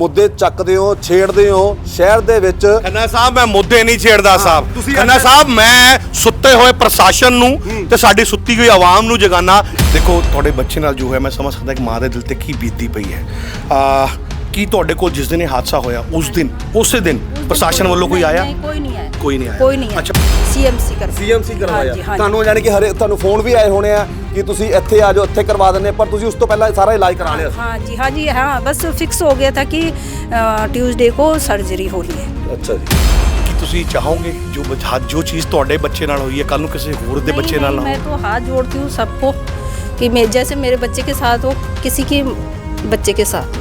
ਮੁੱਦੇ ਚੱਕਦੇ ਹੋ ਛੇੜਦੇ ਹੋ ਸ਼ਹਿਰ ਦੇ ਵਿੱਚ ਖੰਨਾ ਸਾਹਿਬ ਮੈਂ ਮੁੱਦੇ ਨਹੀਂ ਛੇੜਦਾ ਸਾਹਿਬ। ਤੁਸੀਂ ਖੰਨਾ ਸਾਹਿਬ ਮੈਂ ਸੁੱਤੇ ਹੋਏ ਪ੍ਰਸ਼ਾਸਨ ਨੂੰ ਤੇ ਸਾਡੀ ਸੁੱਤੀ ਹੋਈ ਆਵਾਮ ਨੂੰ ਜਗਾਨਾ। ਦੇਖੋ ਤੁਹਾਡੇ ਬੱਚੇ ਨਾਲ ਜੋ ਹੈ ਮੈਂ ਸਮਝ ਸਕਦਾ ਕਿ ਮਾਂ ਦੇ ਦਿਲ ਤੇ ਕੀ ਬੀਤਦੀ ਪਈ ਹੈ। ਆ ਕੀ ਤੁਹਾਡੇ ਕੋਲ ਜਿਸ ਦਿਨ ਇਹ ਹਾਦਸਾ ਹੋਇਆ ਉਸ ਦਿਨ ਉਸੇ ਦਿਨ ਪ੍ਰਸ਼ਾਸਨ ਵੱਲੋਂ ਕੋਈ ਆਇਆ ਨਹੀਂ ਕੋਈ ਨਹੀਂ ਆਇਆ ਕੋਈ ਨਹੀਂ ਆਇਆ ਕੋਈ ਨਹੀਂ ਅੱਛਾ। ਸੀਐਮਸੀ ਕਰ ਸੀਐਮਸੀ ਕਰਵਾਇਆ ਹਾਂਜੀ, ਹਾਂਜੀ। ਤੁਹਾਨੂੰ ਯਾਨੀ ਕਿ ਹਰੇ ਤੁਹਾਨੂੰ ਫੋਨ ਵੀ ਆਏ ਹੋਣੇ ਆ ਕਿ ਤੁਸੀਂ ਇੱਥੇ ਆ ਜਾਓ ਇੱਥੇ ਕਰਵਾ ਦਿੰਦੇ ਹਾਂ, ਪਰ ਤੁਸੀਂ ਉਸ ਤੋਂ ਪਹਿਲਾਂ ਸਾਰਾ ਇਲਾਜ ਕਰਾ ਲਿਆ ਸੀ हाँ जी हाँ जी हाँ बस फिक्स हो गया था कि ट्यूसडे को सर्जरी होनी है ਅੱਛਾ ਜੀ ਕੀ ਤੁਸੀਂ ਚਾਹੋਗੇ ਜੋ ਬਚ- ਜੋ ਚੀਜ਼ ਤੁਹਾਡੇ ਬੱਚੇ ਨਾਲ ਹੋਈ ਹੈ ਕੱਲ ਨੂੰ ਕਿਸੇ ਹੋਰ ਦੇ नहीं, ਬੱਚੇ ਨਾਲ नहीं, ਨਾ मैं ਹੋਵੇ तो हाथ जोड़ती हूँ सबको कि मैं जैसे मेरे बच्चे के साथ हो किसी के बच्चे के साथ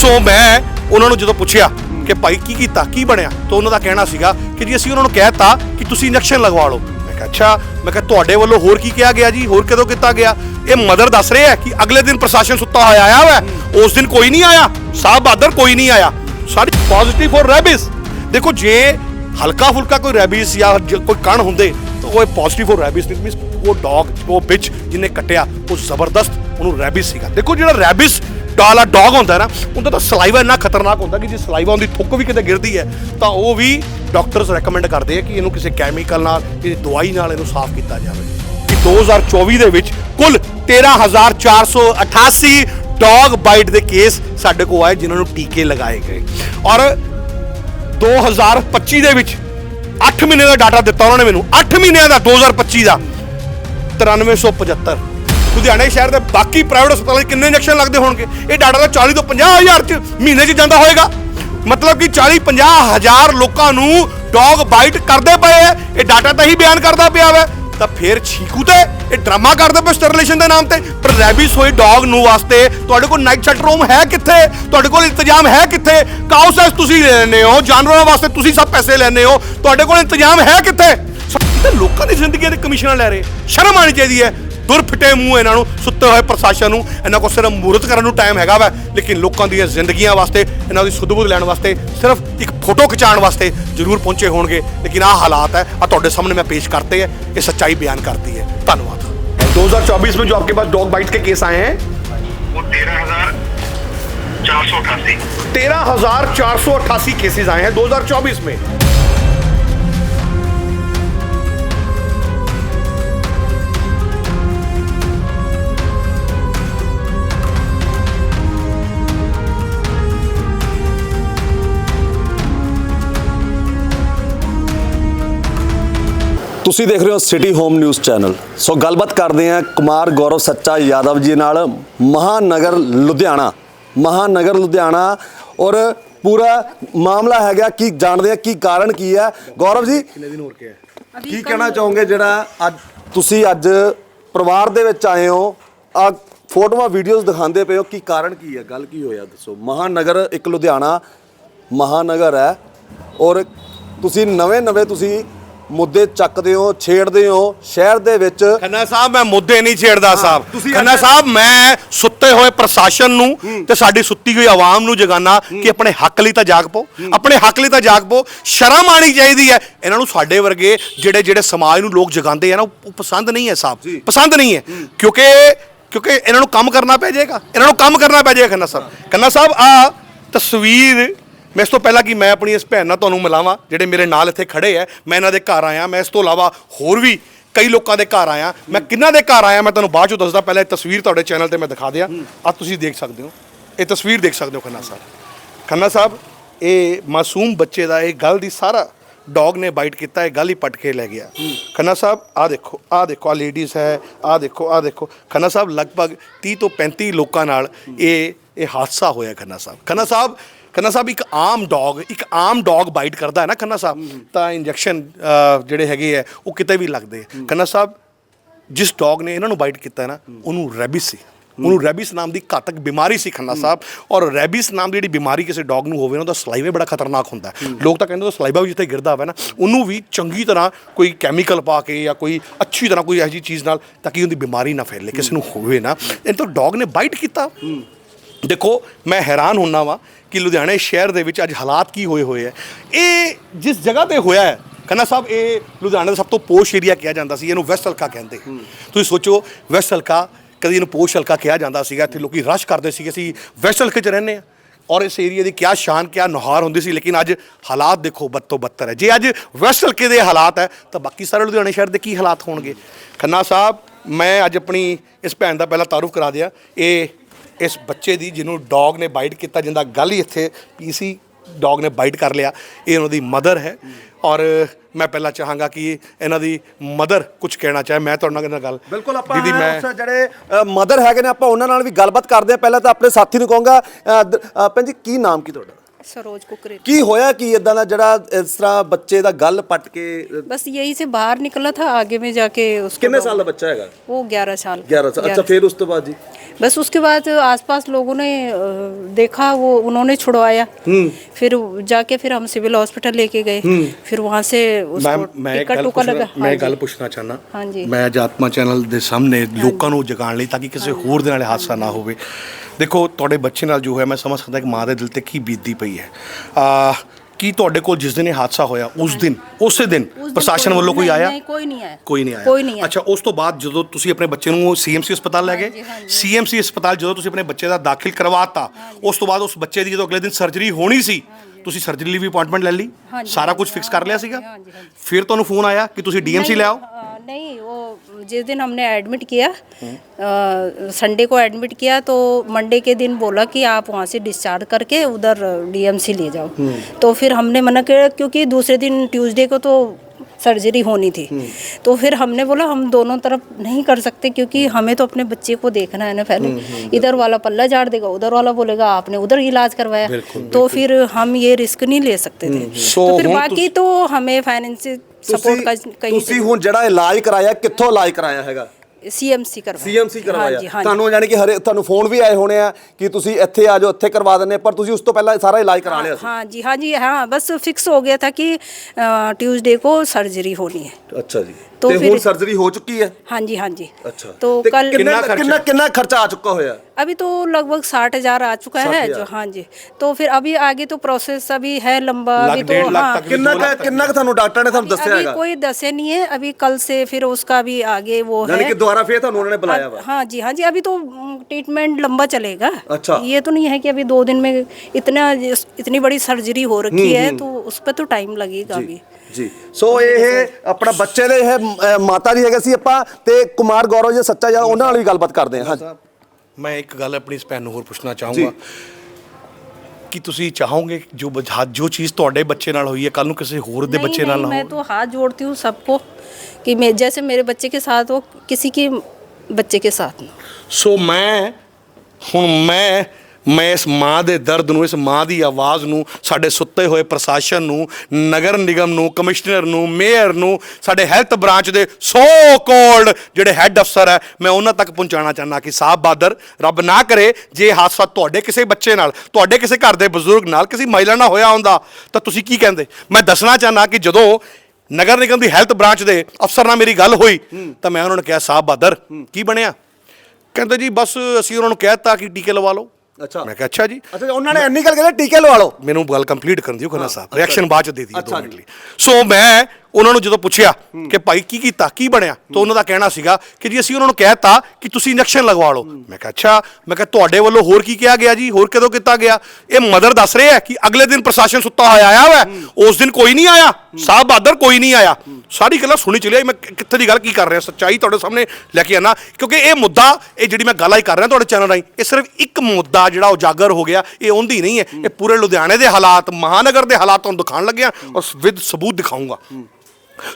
ਸੋ ਮੈਂ ਉਹਨਾਂ ਨੂੰ ਜਦੋਂ ਪੁੱਛਿਆ ਕਿ ਭਾਈ ਕੀ ਕੀਤਾ, ਕੀ ਬਣਿਆ, ਤਾਂ ਉਹਨਾਂ ਦਾ ਕਹਿਣਾ ਸੀਗਾ ਕਿ ਜੀ ਅਸੀਂ ਉਹਨਾਂ ਨੂੰ ਕਹਿਤਾ ਕਿ ਤੁਸੀਂ ਇੰਜੈਕਸ਼ਨ ਲਗਵਾ ਲਓ। ਮੈਂ ਕਿਹਾ, ਅੱਛਾ, ਮੈਂ ਕਿਹਾ, ਤੁਹਾਡੇ ਵੱਲੋਂ ਹੋਰ ਕੀ ਕਿਹਾ ਗਿਆ ਜੀ? ਹੋਰ ਕਦੋਂ ਕੀਤਾ ਗਿਆ? ਇਹ ਮਦਰ ਦੱਸ ਰਹੇ ਹੈ ਕਿ ਅਗਲੇ ਦਿਨ ਪ੍ਰਸ਼ਾਸਨ ਸੁੱਤਾ ਹੋਇਆ ਆਇਆ ਹੋਇਆ ਉਸ ਦਿਨ ਕੋਈ ਨਹੀਂ ਆਇਆ। ਸਾਹਿਬ ਬਹਾਦਰ ਕੋਈ ਨਹੀਂ ਆਇਆ। ਸਾਡੀ ਪੋਜ਼ਿਟਿਵ ਫॉर ਰੈਬਿਸ ਦੇਖੋ, ਜੇ ਹਲਕਾ ਫੁਲਕਾ ਕੋਈ ਰੈਬਿਸ ਜਾਂ ਕੋਈ ਕਣ ਹੁੰਦੇ, ਤਾਂ ਉਹ ਪੋਜ਼ਿਟਿਵ ਫॉर ਰੈਬਿਸ ਮੀਨਸ ਉਹ ਡੌਗ ਉਹ ਬਿਚ ਜਿਹਨੇ ਕੱਟਿਆ, ਉਹ ਜ਼ਬਰਦਸਤ ਉਹਨੂੰ ਰੈਬਿਸ ਸੀਗਾ। ਦੇਖੋ, ਜਿਹੜਾ ਰੈਬਿਸ ਵਾਲਾ ਡੌਗ ਹੁੰਦਾ ਨਾ, ਉਹਦਾ ਤਾਂ ਸਲਾਈਵਾ ਇੰਨਾ ਖਤਰਨਾਕ ਹੁੰਦਾ ਕਿ ਜੇ ਸਲਾਈਵਾ ਉਹਦੀ ਥੁੱਕ ਵੀ ਕਿਤੇ ਗਿਰਦੀ ਹੈ, ਤਾਂ ਉਹ ਵੀ ਡਾਕਟਰਸ ਰეკਮੈਂਡ ਕਰਦੇ ਆ ਕਿ ਇਹਨੂੰ ਕਿਸੇ ਕੈਮੀਕਲ ਨਾਲ, ਕਿਸੇ ਦਵਾਈ ਨਾਲ ਇਹਨੂੰ ਸਾਫ਼ ਕੀਤਾ ਜਾਵੇ। ਕਿ 2024 ਦੇ ਵਿੱਚ ਕੁੱਲ 13488 ਡੌਗ ਬਾਈਟ ਦੇ ਕੇਸ ਸਾਡੇ ਕੋਲ ਆਏ ਜਿਨ੍ਹਾਂ ਨੂੰ ਟੀਕੇ ਲਗਾਏ ਗਏ। ਔਰ 2025 ਦੇ ਵਿੱਚ 8 ਮਹੀਨੇ ਦਾ ਡਾਟਾ ਦਿੱਤਾ ਉਹਨਾਂ ਨੇ ਮੈਨੂੰ 8 ਮਹੀਨਿਆਂ ਦਾ 2025 ਦਾ। 9375 ਲੁਧਿਆਣੇ ਸ਼ਹਿਰ ਦੇ ਬਾਕੀ ਪ੍ਰਾਈਵੇਟ ਹਸਪਤਾਲਾਂ 'ਚ ਕਿੰਨੇ ਇੰਜੈਕਸ਼ਨ ਲੱਗਦੇ ਹੋਣਗੇ? ਇਹ ਡਾਟਾ ਤਾਂ 40 ਤੋਂ 50 ਹਜ਼ਾਰ ਚ ਮਹੀਨੇ 'ਚ ਜਾਂਦਾ ਹੋਏਗਾ। ਮਤਲਬ ਕਿ 40 50 ਹਜ਼ਾਰ ਲੋਕਾਂ ਨੂੰ ਡੌਗ ਬਾਈਟ ਕਰਦੇ ਪਏ ਐ ਇਹ ਡਾਟਾ ਤਾਂ ਹੀ ਬਿਆਨ ਕਰਦਾ ਪਿਆ ਵਾ। ਤਾਂ ਫਿਰ ਛੀਕੂ ਤੇ ਇਹ ਡਰਾਮਾ ਕਰਦੇ ਪਏ ਸਟਰਲੇਸ਼ਨ ਦੇ ਨਾਮ ਤੇ। ਪਰ ਰੈਬਿਸ ਹੋਈ ਡੌਗ ਨੂੰ ਵਾਸਤੇ ਤੁਹਾਡੇ ਕੋਲ ਨਾਈਟ ਸ਼ਟਰ ਰੂਮ ਹੈ ਕਿੱਥੇ? ਤੁਹਾਡੇ ਕੋਲ ਇੰਤਜ਼ਾਮ ਹੈ ਕਿੱਥੇ? ਕਾਉਸੈਸ ਤੁਸੀਂ ਲੈਣੇ ਹੋ? ਜਾਨਵਰਾਂ ਵਾਸਤੇ ਤੁਸੀਂ ਸਭ ਪੈਸੇ ਲੈਣੇ ਹੋ। ਤੁਹਾਡੇ ਕੋਲ ਇੰਤਜ਼ਾਮ ਹੈ ਕਿੱਥੇ? ਇਹ ਲੋਕਾਂ ਦੀ ਜ਼ਿੰਦਗੀਆਂ ਦੇ ਕਮਿਸ਼ਨਾਂ ਲੈ ਰਹੇ। ਸ਼ਰਮ ਆਣੀ ਚਾਹੀਦੀ ਹੈ। ਦੁਰ ਫਿੱਟੇ ਮੂੰਹ ਇਹਨਾਂ ਨੂੰ ਸੁੱਤੇ ਹੋਏ ਪ੍ਰਸ਼ਾਸਨ ਨੂੰ ਇਹਨਾਂ ਕੋਲ ਸਿਰਫ ਮੂਰਤ ਕਰਨ ਨੂੰ ਟਾਈਮ ਹੈਗਾ ਵਾ ਲੇਕਿਨ ਲੋਕਾਂ ਦੀਆਂ ਜ਼ਿੰਦਗੀਆਂ ਵਾਸਤੇ ਇਹਨਾਂ ਦੀ ਸੁੱਧ-ਬੁੱਧ ਲੈਣ ਵਾਸਤੇ ਸਿਰਫ ਇੱਕ ਫੋਟੋ ਖਿਚਾਉਣ ਵਾਸਤੇ ਜ਼ਰੂਰ ਪਹੁੰਚੇ ਹੋਣਗੇ ਲੇਕਿਨ ਆਹ ਹਾਲਾਤ ਹੈ ਆ ਤੁਹਾਡੇ ਸਾਹਮਣੇ ਮੈਂ ਪੇਸ਼ ਕਰਤੇ ਹੈ ਇਹ ਸੱਚਾਈ ਬਿਆਨ ਕਰਤੀ ਹੈ ਧੰਨਵਾਦ 2024 में जो आपके पास डॉग बाइट के केस आए हैं वो तेरह हजार चार सौ अठासी 13488 केसेस आए हैं 2024 में ਤੁਸੀਂ ਦੇਖ ਰਹੇ ਹੋ city home news channel. So ਗੱਲਬਾਤ ਕਰਦੇ ਹਾਂ ਕੁਮਾਰ ਗੌਰਵ ਸੱਚਾ ਯਾਦਵ ਜੀ ਨਾਲ, ਮਹਾਨਗਰ ਲੁਧਿਆਣਾ ਮਹਾਨਗਰ ਲੁਧਿਆਣਾ। ਔਰ ਪੂਰਾ ਮਾਮਲਾ ਹੈਗਾ ਕੀ ਜਾਣਦੇ ਆ ਕੀ ਕਾਰਨ ਕੀ ਹੈ। ਗੌਰਵ ਜੀ ਹੋਰ ਕੀ ਕਹਿਣਾ ਚਾਹੋਗੇ ਜਿਹੜਾ ਅੱਜ ਤੁਸੀਂ ਅੱਜ ਪਰਿਵਾਰ ਦੇ ਵਿੱਚ ਆਏ ਹੋ? ਆ ਫੋਟੋਆਂ, ਵੀਡੀਓਜ਼ ਦਿਖਾਉਂਦੇ ਪਏ ਹੋ, ਕੀ ਕਾਰਨ ਕੀ ਹੈ? ਗੱਲ ਕੀ ਹੋਇਆ ਦੱਸੋ। ਮਹਾਨਗਰ ਇੱਕ ਲੁਧਿਆਣਾ ਮਹਾਨਗਰ ਹੈ। ਔਰ ਤੁਸੀਂ ਨਵੇਂ ਨਵੇਂ ਤੁਸੀਂ ਮੁੱਦੇ ਚੱਕਦੇ ਹੋ ਛੇੜਦੇ ਹੋ ਸ਼ਹਿਰ ਦੇ ਵਿੱਚ ਖੰਨਾ ਸਾਹਿਬ ਮੈਂ ਮੁੱਦੇ ਨਹੀਂ ਛੇੜਦਾ ਸਾਹਿਬ। ਖੰਨਾ ਸਾਹਿਬ ਮੈਂ ਸੁੱਤੇ ਹੋਏ ਪ੍ਰਸ਼ਾਸਨ ਨੂੰ ਤੇ ਸਾਡੀ ਸੁੱਤੀ ਹੋਈ ਆਵਾਮ ਨੂੰ ਜਗਾਨਾ ਕਿ ਆਪਣੇ ਹੱਕ ਲਈ ਤਾਂ ਜਾਗ ਪਓ ਆਪਣੇ ਹੱਕ ਲਈ ਤਾਂ ਜਾਗ ਪਓ ਸ਼ਰਮ ਆਣੀ ਚਾਹੀਦੀ ਹੈ। ਇਹਨਾਂ ਨੂੰ ਸਾਡੇ ਵਰਗੇ ਜਿਹੜੇ ਜਿਹੜੇ ਸਮਾਜ ਨੂੰ ਲੋਕ ਜਗਾਉਂਦੇ ਆ ਨਾ ਉਹ ਪਸੰਦ ਨਹੀਂ ਹੈ ਸਾਹਿਬ। ਪਸੰਦ ਨਹੀਂ ਹੈ। ਕਿਉਂਕਿ ਕਿਉਂਕਿ ਇਹਨਾਂ ਨੂੰ ਕੰਮ ਕਰਨਾ ਪੈ ਜਾਏਗਾ। ਇਹਨਾਂ ਨੂੰ ਕੰਮ ਕਰਨਾ ਪੈ ਜਾਏਗਾ ਖੰਨਾ ਸਾਹਿਬ। ਖੰਨਾ ਸਾਹਿਬ ਆ ਤਸਵੀਰ ਮੈਂ ਇਸ ਤੋਂ ਪਹਿਲਾਂ ਕਿ ਮੈਂ ਆਪਣੀ ਇਸ ਭੈਣ ਨਾਲ ਤੁਹਾਨੂੰ ਮਿਲਾਵਾਂ, ਜਿਹੜੇ ਮੇਰੇ ਨਾਲ ਇੱਥੇ ਖੜੇ ਆ ਮੈਂ ਇਹਨਾਂ ਦੇ ਘਰ ਆਇਆ, ਮੈਂ ਇਸ ਤੋਂ ਇਲਾਵਾ ਹੋਰ ਵੀ ਕਈ ਲੋਕਾਂ ਦੇ ਘਰ ਆਇਆ। ਮੈਂ ਕਿੰਨਾ ਦੇ ਘਰ ਆਇਆ, ਮੈਂ ਤੁਹਾਨੂੰ ਬਾਅਦ ਚੋਂ ਦੱਸਦਾ, ਪਹਿਲਾਂ ਇਹ ਤਸਵੀਰ ਤੁਹਾਡੇ ਚੈਨਲ ਤੇ ਮੈਂ ਦਿਖਾ ਦਿਆਂ। ਆ ਤੁਸੀਂ ਦੇਖ ਸਕਦੇ ਹੋ। ਇਹ ਤਸਵੀਰ ਦੇਖ ਸਕਦੇ ਹੋ ਖੰਨਾ ਸਾਹਿਬ। ਖੰਨਾ ਸਾਹਿਬ, ਇਹ ਮਾਸੂਮ ਬੱਚੇ ਦਾ ਇਹ ਗੱਲ ਦੀ ਸਾਰਾ ਡੌਗ ਨੇ ਬਾਈਟ ਕੀਤਾ, ਇਹ ਗੱਲ ਹੀ ਪਟ ਕੇ ਲੈ ਗਿਆ। ਖੰਨਾ ਸਾਹਿਬ ਆ ਦੇਖੋ ਆ ਦੇਖੋ ਆ ਲੇਡੀਜ਼ ਹੈ ਆ ਦੇਖੋ ਆ ਦੇਖੋ। ਖੰਨਾ ਸਾਹਿਬ, ਲਗਭਗ 30 ਤੋਂ 35 ਲੋਕਾਂ ਨਾਲ ਇਹ ਇਹ ਹਾਦਸਾ ਹੋਇਆ ਖੰਨਾ ਸਾਹਿਬ। ਖੰਨਾ ਸਾਹਿਬ ਖੰਨਾ ਸਾਹਿਬ ਇੱਕ ਆਮ ਡੌਗ ਇੱਕ ਆਮ ਡੌਗ ਬਾਈਟ ਕਰਦਾ ਹੈ ਨਾ ਖੰਨਾ ਸਾਹਿਬ ਤਾਂ ਇੰਜੈਕਸ਼ਨ ਜਿਹੜੇ ਹੈਗੇ ਆ ਉਹ ਕਿਤੇ ਵੀ ਲੱਗਦੇ ਆ ਖੰਨਾ ਸਾਹਿਬ ਜਿਸ ਡੌਗ ਨੇ ਇਹਨਾਂ ਨੂੰ ਬਾਈਟ ਕੀਤਾ ਹੈ ਨਾ ਉਹਨੂੰ ਰੈਬਿਸ ਸੀ। ਉਹਨੂੰ ਰੈਬਿਸ ਨਾਮ ਦੀ ਘਾਤਕ ਬਿਮਾਰੀ ਸੀ ਖੰਨਾ ਸਾਹਿਬ ਔਰ ਰੈਬਿਸ ਨਾਮ ਦੀ ਜਿਹੜੀ ਬਿਮਾਰੀ ਕਿਸੇ ਡੌਗ ਨੂੰ ਹੋਵੇ ਨਾ ਉਹਦਾ ਸਲਾਈਵੇ ਬੜਾ ਖਤਰਨਾਕ ਹੁੰਦਾ ਲੋਕ ਤਾਂ ਕਹਿੰਦੇ ਉਹ ਸਲਾਈਵਾ ਵੀ ਜਿੱਥੇ ਗਿਰਦਾ ਹੋਵੇ ਨਾ ਉਹਨੂੰ ਵੀ ਚੰਗੀ ਤਰ੍ਹਾਂ ਕੋਈ ਕੈਮੀਕਲ ਪਾ ਕੇ ਜਾਂ ਕੋਈ ਅੱਛੀ ਤਰ੍ਹਾਂ ਕੋਈ ਜਿਹੀ ਚੀਜ਼ ਨਾਲ ਤਾਂ ਕਿ ਉਹਦੀ ਬਿਮਾਰੀ ਨਾ ਫੈਲੇ ਕਿਸੇ ਨੂੰ ਹੋਵੇ ਨਾ। ਇਹ ਤਾਂ ਡੌਗ ਨੇ ਬਾਈਟ ਕੀਤਾ। ਦੇਖੋ ਮੈਂ ਹੈਰਾਨ ਹੁੰਨਾ ਵਾਂ ਕਿ ਲੁਧਿਆਣੇ ਸ਼ਹਿਰ ਦੇ ਵਿੱਚ ਅੱਜ ਹਾਲਾਤ ਕੀ ਹੋਏ ਹੋਏ ਹੈ ਇਹ ਜਿਸ ਜਗ੍ਹਾ ਤੇ ਹੋਇਆ ਹੈ ਖੰਨਾ ਸਾਹਿਬ ਇਹ ਲੁਧਿਆਣੇ ਦਾ ਸਭ ਤੋਂ ਪੋਸ਼ ਏਰੀਆ ਕਿਹਾ ਜਾਂਦਾ ਸੀ ਇਹਨੂੰ ਵੈਸਟ ਹਲਕਾ ਕਹਿੰਦੇ। ਤੁਸੀਂ ਸੋਚੋ ਵੈਸਟ ਹਲਕਾ ਕਦੀ ਇਹਨੂੰ ਪੋਸ਼ ਹਲਕਾ ਕਿਹਾ ਜਾਂਦਾ ਸੀਗਾ ਇੱਥੇ ਲੋਕੀ ਰਸ਼ ਕਰਦੇ ਸੀਗੇ ਅਸੀਂ ਵੈਸਟ ਹਲਕੇ 'ਚ ਰਹਿੰਦੇ ਆ ਔਰ ਇਸ ਏਰੀਆ ਦੀ ਕਿਆ ਸ਼ਾਨ ਕਿਆ ਨੁਹਾਰ ਹੁੰਦੀ ਸੀ ਲੇਕਿਨ ਅੱਜ ਹਾਲਾਤ ਦੇਖੋ ਬਦ ਤੋਂ ਬੱਤਰ ਹੈ ਜੇ ਅੱਜ ਵੈਸਟ ਹਲਕੇ ਦੇ ਹਾਲਾਤ ਹੈ ਤਾਂ ਬਾਕੀ ਸਾਰੇ ਲੁਧਿਆਣੇ ਸ਼ਹਿਰ ਦੇ ਕੀ ਹਾਲਾਤ ਹੋਣਗੇ? ਖੰਨਾ ਸਾਹਿਬ ਮੈਂ ਅੱਜ ਆਪਣੀ ਇਸ ਭੈਣ ਦਾ ਪਹਿਲਾਂ ਤਾਰੂਫ ਕਰਾ ਦਿਆ। ਇਹ ਇਸ ਬੱਚੇ ਦੀ ਜਿਹਨੂੰ ਡੌਗ ਨੇ ਬਾਈਟ ਕੀਤਾ ਜਿੰਦਾ ਗੱਲ ਹੀ ਇੱਥੇ ਪੀਸੀ ਡੌਗ ਨੇ ਬਾਈਟ ਕਰ ਲਿਆ। ਇਹ ਉਹਨਾਂ ਦੀ ਮਦਰ ਹੈ। ਔਰ ਮੈਂ ਪਹਿਲਾਂ ਚਾਹਾਂਗਾ ਕਿ ਇਹਨਾਂ ਦੀ ਮਦਰ ਕੁਝ ਕਹਿਣਾ ਚਾਹੇ ਮੈਂ ਤੁਹਾਡੇ ਨਾਲ ਗੱਲ ਬਿਲਕੁਲ ਆਪਾਂ ਦੀਦੀ ਮੈਂ ਜਿਹੜੇ ਮਦਰ ਹੈਗੇ ਨੇ ਆਪਾਂ ਉਹਨਾਂ ਨਾਲ ਵੀ ਗੱਲਬਾਤ ਕਰਦੇ ਆ ਪਹਿਲਾਂ ਤਾਂ ਆਪਣੇ ਸਾਥੀ ਨੂੰ ਕਹੂੰਗਾ। ਅ, ਦ- ਅ, ਭੈਣ ਜੀ ਕੀ ਨਾਮ ਕੀ ਤੁਹਾਡਾ? सरोज कुकरे ਕੀ ਹੋਇਆ ਕੀ ਇਦਾਂ ਦਾ ਜਿਹੜਾ ਇਸ ਤਰ੍ਹਾਂ ਬੱਚੇ ਦਾ ਗੱਲ ਪੱਟ ਕੇ ਅ, बस यही से बाहर निकला था आगे में जाके उसको ਕਿੰਨੇ ਸਾਲ ਦਾ ਬੱਚਾ ਹੈਗਾ वो ग्यारह साल 11 ਸਾਲ ਅੱਛਾ ਫਿਰ ਉਸ ਤੋਂ ਬਾਅਦ ਜੀ बस उसके बाद आसपास लोगों ने अ, देखा वो उन्होंने छुड़वाया फिर जाके फिर हम सिविल हॉस्पिटल लेके गए फिर वहाँ से ਮੈਮ उसको ਮੈਂ ਇੱਕ टिकट ਗੱਲ टुका ਪੁੱਛਣਾ लगा ਮੈਂ हाँ ਇੱਕ ਗੱਲ जी। ਪੁੱਛਣਾ ਚਾਹਨਾ ਹਾਂਜੀ। ਮੈਂ ਅੱਜ ਆਤਮਾ ਚੈਨਲ ਦੇ ਸਾਹਮਣੇ ਲੋਕਾਂ ਨੂੰ ਜਗਾਉਣ ਲਈ ਤਾਂ ਕਿ ਕਿਸੇ ਹੋਰ ਦੇ ਨਾਲ ਇਹ ਹਾਦਸਾ ਨਾ ਹੋਵੇ ਦੇਖੋ ਤੁਹਾਡੇ ਬੱਚੇ ਨਾਲ ਜੋ ਹੈ ਮੈਂ ਸਮਝ ਸਕਦਾ ਕਿ ਮਾਂ ਦੇ ਦਿਲ ਤੇ ਕੀ ਬੀਤਦੀ ਪਈ ਹੈ। ਆ ਕੀ ਤੁਹਾਡੇ ਕੋਲ ਜਿਸ ਦਿਨ ਇਹ ਹਾਦਸਾ ਹੋਇਆ ਉਸ ਦਿਨ ਉਸੇ ਦਿਨ ਪ੍ਰਸ਼ਾਸਨ ਵੱਲੋਂ ਕੋਈ ਆਇਆ? ਨਹੀਂ ਕੋਈ ਨਹੀਂ ਆਇਆ। ਕੋਈ ਨਹੀਂ ਆਇਆ। ਕੋਈ ਨਹੀਂ ਆਇਆ। ਅੱਛਾ ਉਸ ਤੋਂ ਬਾਅਦ ਜਦੋਂ ਤੁਸੀਂ ਆਪਣੇ ਬੱਚੇ ਨੂੰ ਸੀਐਮਸੀ ਹਸਪਤਾਲ ਲੈ ਗਏ? ਸੀਐਮਸੀ ਹਸਪਤਾਲ ਜਦੋਂ ਤੁਸੀਂ ਆਪਣੇ ਬੱਚੇ ਦਾ ਦਾਖਲ ਕਰਵਾਤਾ ਉਸ ਤੋਂ ਬਾਅਦ ਉਸ ਬੱਚੇ ਦੀ ਜਦੋਂ ਅਗਲੇ ਦਿਨ ਸਰਜਰੀ ਹੋਣੀ ਸੀ ਤੁਸੀਂ ਸਰਜਰੀ ਲਈ ਵੀ ਅਪਾਇੰਟਮੈਂਟ ਲੈ ਲਈ? ਸਾਰਾ ਕੁਝ ਫਿਕਸ ਕਰ ਲਿਆ ਸੀਗਾ? ਫਿਰ ਤੁਹਾਨੂੰ ਫੋਨ ਆਇਆ ਕਿ ਤੁਸੀਂ ਡੀਐਮਸੀ ਲੈ ਆਓ? ਨਹੀਂ जिस दिन हमने एडमिट किया संडे को एडमिट किया तो मंडे के दिन बोला कि आप वहाँ से डिस्चार्ज करके उधर डीएमसी ले जाओ। तो फिर हमने मना किया क्योंकि दूसरे दिन ट्यूसडे को तो सर्जरी होनी थी। तो फिर हमने बोला हम दोनों तरफ़ नहीं कर सकते क्योंकि हमें तो अपने बच्चे को देखना है ना पहले। इधर वाला पल्ला झाड़ देगा उधर वाला बोलेगा आपने उधर इलाज करवाया। तो फिर हम ये रिस्क नहीं ले सकते थे। तो फिर बाकी तो हमें फाइनेंशियल ਸਪੋਰਟ ਕਈ ਤੁਸੀਂ ਹੁਣ ਜਿਹੜਾ ਇਲਾਜ ਕਰਾਇਆ ਕਿੱਥੋਂ ਇਲਾਜ ਕਰਾਇਆ ਹੈਗਾ? ਸੀਐਮਸੀ ਕਰਵਾਇਆ। ਸੀਐਮਸੀ ਕਰਵਾਇਆ। ਤੁਹਾਨੂੰ ਜਾਨੀ ਕਿ ਹਰੇ ਤੁਹਾਨੂੰ ਫੋਨ ਵੀ ਆਏ ਹੋਣੇ ਆ ਕਿ ਤੁਸੀਂ ਇੱਥੇ ਆ ਜਾਓ ਇੱਥੇ ਕਰਵਾ ਦਿੰਨੇ ਪਰ ਤੁਸੀਂ ਉਸ ਤੋਂ ਪਹਿਲਾਂ ਸਾਰਾ ਇਲਾਜ ਕਰਾ ਲਿਆ ਸੀ। ਹਾਂਜੀ ਹਾਂਜੀ ਹਾਂ ਬਸ ਫਿਕਸ ਹੋ ਗਿਆ ਥਾ ਕਿ ਟਿਊਜ਼ਡੇ ਕੋ ਸਰਜਰੀ ਹੋਣੀ ਹੈ। ਅੱਛਾ ਜੀ। तो फिर सर्जरी हो चुकी है हाँ जी हाँ जी अच्छा तो कल कितना कितना कितना खर्चा आ चुका हो अभी तो लगभग साठ हज़ार आ चुका है जो हाँ जी तो फिर अभी आगे तो प्रोसेस अभी है लंबा अभी तो हाँ कितना का डॉक्टर ने दस अभी कोई दसे नहीं है अभी कल से फिर उसका भी आगे वो है दोबारा फिर थानू उन्होंने बुलाया हाँ जी हाँ जी अभी तो ट्रीटमेंट लंबा चलेगा अच्छा ये तो नहीं है कि अभी दो दिन में इतना इतनी बड़ी सर्जरी हो रखी है तो उस पर तो टाइम लगेगा अभी ਜੀ ਸੋ ਇਹ ਆਪਣਾ ਬੱਚੇ ਦੇ ਇਹ ਅ, ਮਾਤਾ ਜੀ ਹੈਗੇ ਸੀ ਆਪਾਂ ਤੇ ਕੁਮਾਰ ਗੌਰਵ ਜੀ ਸੱਚਾ ਯਾਰ ਉਹਨਾਂ ਨਾਲ ਵੀ ਗੱਲਬਾਤ ਕਰਦੇ ਹਾਂ ਹਾਂਜੀ ਮੈਂ ਇੱਕ ਗੱਲ ਆਪਣੀ ਇਸ ਭੈਣ ਨੂੰ ਹੋਰ ਪੁੱਛਣਾ ਚਾਹੂੰਗਾ ਕਿ ਤੁਸੀਂ ਚਾਹੋਗੇ ਜੋ ਬਜ- ਜੋ ਚੀਜ਼ ਤੁਹਾਡੇ ਬੱਚੇ ਨਾਲ ਹੋਈ ਹੈ ਕੱਲ ਨੂੰ ਕਿਸੇ ਹੋਰ ਦੇ नहीं, ਬੱਚੇ ਨਾਲ नहीं, ਨਾ मैं ਹੋਵੇ तो हाथ जोड़ती हूँ सबको कि मैं जैसे मेरे बच्चे के साथ हो किसी के बच्चे के साथ ना ਸੋ ਮੈਂ ਹੁਣ ਮੈਂ ਮੈਂ ਇਸ ਮਾਂ ਦੇ ਦਰਦ ਨੂੰ, ਇਸ ਮਾਂ ਦੀ ਆਵਾਜ਼ ਨੂੰ, ਸਾਡੇ ਸੁੱਤੇ ਹੋਏ ਪ੍ਰਸ਼ਾਸਨ ਨੂੰ, ਨਗਰ ਨਿਗਮ ਨੂੰ, ਕਮਿਸ਼ਨਰ ਨੂੰ, ਮੇਅਰ ਨੂੰ, ਸਾਡੇ ਹੈਲਥ ਬ੍ਰਾਂਚ ਦੇ ਸੋ ਕੋਲਡ ਜਿਹੜੇ ਹੈੱਡ ਅਫਸਰ ਹੈ, ਮੈਂ ਉਹਨਾਂ ਤੱਕ ਪਹੁੰਚਾਉਣਾ ਚਾਹੁੰਦਾ ਕਿ ਸਾਹਿਬ ਬਾਦਰ, ਰੱਬ ਨਾ ਕਰੇ ਜੇ ਹਾਦਸਾ ਤੁਹਾਡੇ ਕਿਸੇ ਬੱਚੇ ਨਾਲ, ਤੁਹਾਡੇ ਕਿਸੇ ਘਰ ਦੇ ਬਜ਼ੁਰਗ ਨਾਲ ਕਿਸੇ ਮਹਿਲਾ ਨਾਲ ਹੋਇਆ ਹੁੰਦਾ, ਤਾਂ ਤੁਸੀਂ ਕੀ ਕਹਿੰਦੇ? ਮੈਂ ਦੱਸਣਾ ਚਾਹੁੰਦਾ ਕਿ ਜਦੋਂ ਨਗਰ ਨਿਗਮ ਦੀ ਹੈਲਥ ਬ੍ਰਾਂਚ ਦੇ ਅਫਸਰ ਨਾਲ ਮੇਰੀ ਗੱਲ ਹੋਈ, ਤਾਂ ਮੈਂ ਉਹਨਾਂ ਨੂੰ ਕਿਹਾ ਸਾਹਿਬ ਬਾਦਰ, ਕੀ ਬਣਿਆ? ਕਹਿੰਦੇ ਜੀ, ਬਸ ਅਸੀਂ ਉਹਨਾਂ ਨੂੰ ਕਹਿ ਦਿੱਤਾ ਕਿ ਟੀਕੇ ਲਵਾ ਲਓ। ਅੱਛਾ। ਮੈਂ ਕਿਹਾ ਅੱਛਾ ਜੀ। ਅੱਛਾ ਉਹਨਾਂ ਨੇ ਇੰਨੀ ਗੱਲ ਕਹਿੰਦੇ ਟੀਕੇ ਲਵਾ ਲਓ। ਮੈਨੂੰ ਗੱਲ ਕੰਪਲੀਟ ਕਰਨ ਦਿਓ ਖੰਨਾ ਸਾਹਿਬ ਰਿਐਕਸ਼ਨ ਬਾਅਦ ਚ ਦੇ ਦਈਏ ਅੱਛਾ ਦੋ ਮਿੰਟ ਲਈ। ਸੋ ਮੈਂ ਉਹਨਾਂ ਨੂੰ ਜਦੋਂ ਪੁੱਛਿਆ ਕਿ ਭਾਈ ਕੀ ਕੀਤਾ, ਕੀ ਬਣਿਆ, ਤਾਂ ਉਹਨਾਂ ਦਾ ਕਹਿਣਾ ਸੀਗਾ ਕਿ ਜੀ ਅਸੀਂ ਉਹਨਾਂ ਨੂੰ ਕਹਿਤਾ ਕਿ ਤੁਸੀਂ ਇੰਜੈਕਸ਼ਨ ਲਗਵਾ ਲਓ। ਮੈਂ ਕਿਹਾ, ਅੱਛਾ। ਮੈਂ ਕਿਹਾ, ਤੁਹਾਡੇ ਵੱਲੋਂ ਹੋਰ ਕੀ ਕਿਹਾ ਗਿਆ ਜੀ? ਹੋਰ ਕਦੋਂ ਕੀਤਾ ਗਿਆ? ਇਹ ਮਦਰ ਦੱਸ ਰਹੇ ਹੈ ਕਿ ਅਗਲੇ ਦਿਨ ਪ੍ਰਸ਼ਾਸਨ ਸੁੱਤਾ ਹੋਇਆ ਆਇਆ ਹੋਇਆ ਉਸ ਦਿਨ ਕੋਈ ਨਹੀਂ ਆਇਆ। ਸਾਹਿਬ ਬਹਾਦਰ ਕੋਈ ਨਹੀਂ ਆਇਆ। ਸਾਰੀ ਗੱਲਾਂ ਸੁਣੀ ਚਲਿਆ ਮੈਂ ਕਿੱਥੇ ਦੀ ਗੱਲ ਕੀ ਕਰ ਰਿਹਾ? ਸੱਚਾਈ ਤੁਹਾਡੇ ਸਾਹਮਣੇ ਲੈ ਕੇ ਆਣਾ ਕਿਉਂਕਿ ਇਹ ਮੁੱਦਾ, ਇਹ ਜਿਹੜੀ ਮੈਂ ਗੱਲ ਆਈ ਕਰ ਰਿਹਾ ਤੁਹਾਡੇ ਚੈਨਲ ਰਾਹੀਂ, ਇਹ ਸਿਰਫ ਇੱਕ ਮੁੱਦਾ ਜਿਹੜਾ ਉਜਾਗਰ ਹੋ ਗਿਆ। ਇਹ ਉਹਦੀ ਨਹੀਂ ਹੈ। ਇਹ ਪੂਰੇ ਲੁਧਿਆਣੇ ਦੇ ਹਾਲਾਤ, ਮਹਾਨਗਰ ਦੇ ਹਾਲਾਤ ਤੁਹਾਨੂੰ ਦਿਖਾਉਣ ਲੱਗਿਆ ਔਰ ਵਿਦ ਸਬੂਤ ਦਿਖਾਊਂਗਾ।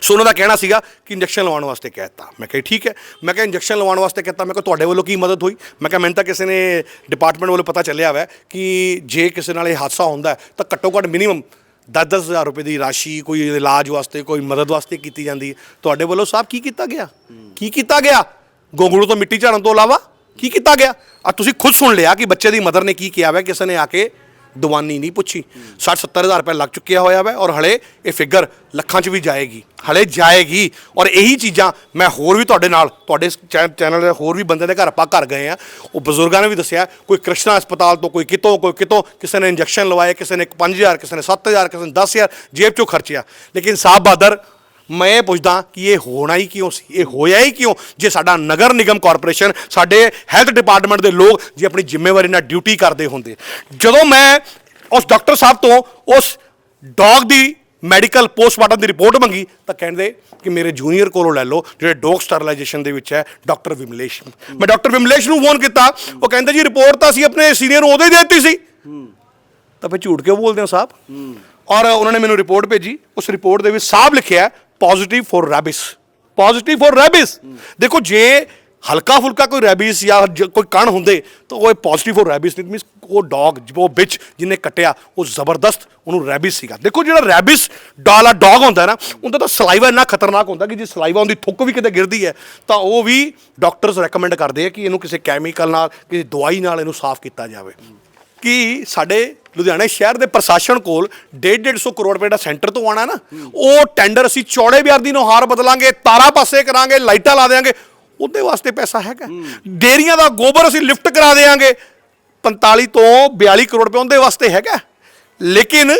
ਸੋ ਉਹਨਾਂ ਦਾ ਕਹਿਣਾ ਸੀਗਾ ਕਿ ਇੰਜੈਕਸ਼ਨ ਲਵਾਉਣ ਵਾਸਤੇ ਕਹਿਤਾ। ਮੈਂ ਕਿਹਾ ਠੀਕ ਹੈ। ਮੈਂ ਕਿਹਾ ਇੰਜੈਕਸ਼ਨ ਲਵਾਉਣ ਵਾਸਤੇ ਕਹਿਤਾ। ਮੈਂ ਕਿਹਾ ਤੁਹਾਡੇ ਵੱਲੋਂ ਕੀ ਮਦਦ ਹੋਈ? ਮੈਂ ਕਿਹਾ ਮੈਨੂੰ ਤਾਂ ਕਿਸੇ ਨੇ ਡਿਪਾਰਟਮੈਂਟ ਵੱਲੋਂ ਪਤਾ ਚੱਲਿਆ ਹੋਇਆ ਕਿ ਜੇ ਕਿਸੇ ਨਾਲ ਇਹ ਹਾਦਸਾ ਹੁੰਦਾ ਤਾਂ ਘੱਟੋ ਘੱਟ ਮਿਨੀਮਮ 10-10 ਹਜ਼ਾਰ ਰੁਪਏ ਦੀ ਰਾਸ਼ੀ, ਕੋਈ ਇਲਾਜ ਵਾਸਤੇ, ਕੋਈ ਮਦਦ ਵਾਸਤੇ ਕੀਤੀ ਜਾਂਦੀ ਹੈ। ਤੁਹਾਡੇ ਵੱਲੋਂ ਸਾਹਿਬ ਕੀ ਕੀਤਾ ਗਿਆ? ਕੀ ਕੀਤਾ ਗਿਆ? ਗੋਗੜੂ ਤੋਂ ਮਿੱਟੀ ਝਾੜਨ ਤੋਂ ਇਲਾਵਾ ਕੀ ਕੀਤਾ ਗਿਆ? ਆ ਤੁਸੀਂ ਖੁਦ ਸੁਣ ਲਿਆ ਕਿ ਬੱਚੇ ਦੀ ਮਦਰ ਨੇ ਕੀ ਕਿਹਾ ਹੈ ਕਿਸੇ ਨੇ ਆ ਕੇ ਦਵਾਨੀ ਨਹੀਂ ਪੁੱਛੀ। 60 70000 ਰੁਪਏ ਲੱਗ ਚੁੱਕਿਆ ਹੋਇਆ ਵਾ ਔਰ ਹਲੇ ਇਹ ਫਿਗਰ ਲੱਖਾਂ 'ਚ ਵੀ ਜਾਏਗੀ। ਹਲੇ ਜਾਏਗੀ ਔਰ ਇਹੀ ਚੀਜ਼ਾਂ ਮੈਂ ਹੋਰ ਵੀ ਤੁਹਾਡੇ ਨਾਲ, ਤੁਹਾਡੇ ਚੈਨਲ ਦੇ ਹੋਰ ਵੀ ਬੰਦੇ ਦੇ ਘਰ ਆਪਾਂ ਘਰ ਗਏ ਆ। ਉਹ ਬਜ਼ੁਰਗਾਂ ਨੇ ਵੀ ਦੱਸਿਆ, ਕੋਈ ਕ੍ਰਿਸ਼ਨਾ ਹਸਪਤਾਲ ਤੋਂ, ਕੋਈ ਕਿਤੋਂ ਕੋਈ ਕਿਤੋਂ ਕਿਸੇ ਨੇ ਇੰਜੈਕਸ਼ਨ ਲਵਾਏ, ਕਿਸੇ ਨੇ 5000 ਕਿਸੇ ਨੇ 7000 ਕਿਸੇ ਨੇ 10000 ਜੇਬ 'ਚੋਂ ਖਰਚਿਆ। ਲੇਕਿਨ ਸਾਹਿਬ ਬਹਾਦਰ ਮੈਂ ਇਹ ਪੁੱਛਦਾ ਕਿ ਇਹ ਹੋਣਾ ਹੀ ਕਿਉਂ ਸੀ? ਇਹ ਹੋਇਆ ਹੀ ਕਿਉਂ? ਜੇ ਸਾਡਾ ਨਗਰ ਨਿਗਮ ਕਾਰਪੋਰੇਸ਼ਨ ਸਾਡੇ ਹੈਲਥ ਡਿਪਾਰਟਮੈਂਟ ਦੇ ਲੋਕ ਜੇ ਆਪਣੀ ਜ਼ਿੰਮੇਵਾਰੀ ਨਾਲ ਡਿਊਟੀ ਕਰਦੇ ਹੁੰਦੇ। ਜਦੋਂ ਮੈਂ ਉਸ ਡਾਕਟਰ ਸਾਹਿਬ ਤੋਂ ਉਸ ਡੌਗ ਦੀ ਮੈਡੀਕਲ ਪੋਸਟਮਾਰਟਮ ਦੀ ਰਿਪੋਰਟ ਮੰਗੀ ਤਾਂ ਕਹਿੰਦੇ ਕਿ ਮੇਰੇ ਜੂਨੀਅਰ ਕੋਲੋਂ ਲੈ ਲਓ ਜਿਹੜੇ ਡੌਗ ਸਟਰਲਾਈਜੇਸ਼ਨ ਦੇ ਵਿੱਚ ਹੈ ਡਾਕਟਰ ਵਿਮਲੇਸ਼। ਮੈਂ ਡਾਕਟਰ ਵਿਮਲੇਸ਼ ਨੂੰ ਫੋਨ ਕੀਤਾ। ਉਹ ਕਹਿੰਦੇ ਜੀ ਰਿਪੋਰਟ ਤਾਂ ਅਸੀਂ ਆਪਣੇ ਸੀਨੀਅਰ ਨੂੰ ਉਦੋਂ ਹੀ ਦੇ ਦਿੱਤੀ ਸੀ। ਤਾਂ ਫਿਰ ਝੂਠ ਕਿਉਂ ਬੋਲਦੇ ਹੋ ਸਾਹਿਬ? ਔਰ ਉਹਨਾਂ ਨੇ ਮੈਨੂੰ ਰਿਪੋਰਟ ਭੇਜੀ। ਉਸ ਰਿਪੋਰਟ ਦੇ ਵਿੱਚ ਸਾਫ਼ ਲਿਖਿਆ positive for rabies positive for rabies ਦੇਖੋ ਜੇ ਹਲਕਾ ਫੁਲਕਾ ਕੋਈ ਰੈਬਿਸ ਜਾਂ ਜ- ਕੋਈ ਕਣ ਹੁੰਦੇ ਤਾਂ ਉਹ ਪੋਜ਼ਿਟਿਵ ਫॉर ਰੈਬਿਸ ਨਹੀਂ ਮੀਨਸ ਉਹ ਡੌਗ ਉਹ ਵਿੱਚ ਜਿਹਨੇ ਕੱਟਿਆ ਉਹ ਜ਼ਬਰਦਸਤ ਉਹਨੂੰ ਰੈਬਿਸ ਸੀਗਾ ਦੇਖੋ ਜਿਹੜਾ ਰੈਬਿਸ ਡਾਲਾ ਡੌਗ ਹੁੰਦਾ ਹੈ ਨਾ ਉਹਦਾ ਤਾਂ ਸਲਾਈਵਾ ਇੰਨਾ ਖਤਰਨਾਕ ਹੁੰਦਾ ਕਿ ਜੇ ਸਲਾਈਵਾ ਉਹਦੀ ਥੁੱਕ ਵੀ ਕਿਤੇ ਗਿਰਦੀ ਹੈ ਤਾਂ ਉਹ ਵੀ ਡਾਕਟਰਸ ਰეკਮੈਂਡ ਕਰਦੇ ਆ ਕਿ ਇਹਨੂੰ ਕਿਸੇ ਕੈਮੀਕਲ ਨਾਲ ਕਿਸੇ ਦਵਾਈ ਨਾਲ ਇਹਨੂੰ ਸਾਫ਼ ਕੀਤਾ ਜਾਵੇ ਕਿ ਸਾਡੇ ਲੁਧਿਆਣਾ ਸ਼ਹਿਰ ਦੇ ਪ੍ਰਸ਼ਾਸਨ ਕੋਲ 1.5 ਕਰੋੜ ਰੁਪਏ ਦਾ ਸੈਂਟਰ ਤੋਂ ਆਣਾ ਨਾ, ਉਹ ਟੈਂਡਰ ਅਸੀਂ ਚੌੜੇ ਬਿਆਰ ਦੀ ਨੁਹਾਰ ਬਦਲਾਂਗੇ, ਤਾਰਾ ਪਾਸੇ ਕਰਾਂਗੇ, ਲਾਈਟਾਂ ਲਾ ਦੇਾਂਗੇ ਉਹਦੇ ਵਾਸਤੇ ਪੈਸਾ ਹੈਗਾ। ਡੇਰੀਆਂ ਦਾ ਗੋਬਰ ਅਸੀਂ ਲਿਫਟ ਕਰਾ ਦੇਾਂਗੇ 45 ਤੋਂ 42 ਕਰੋੜ ਰੁਪਏ ਉਹਦੇ ਵਾਸਤੇ ਹੈਗਾ। ਲੇਕਿਨ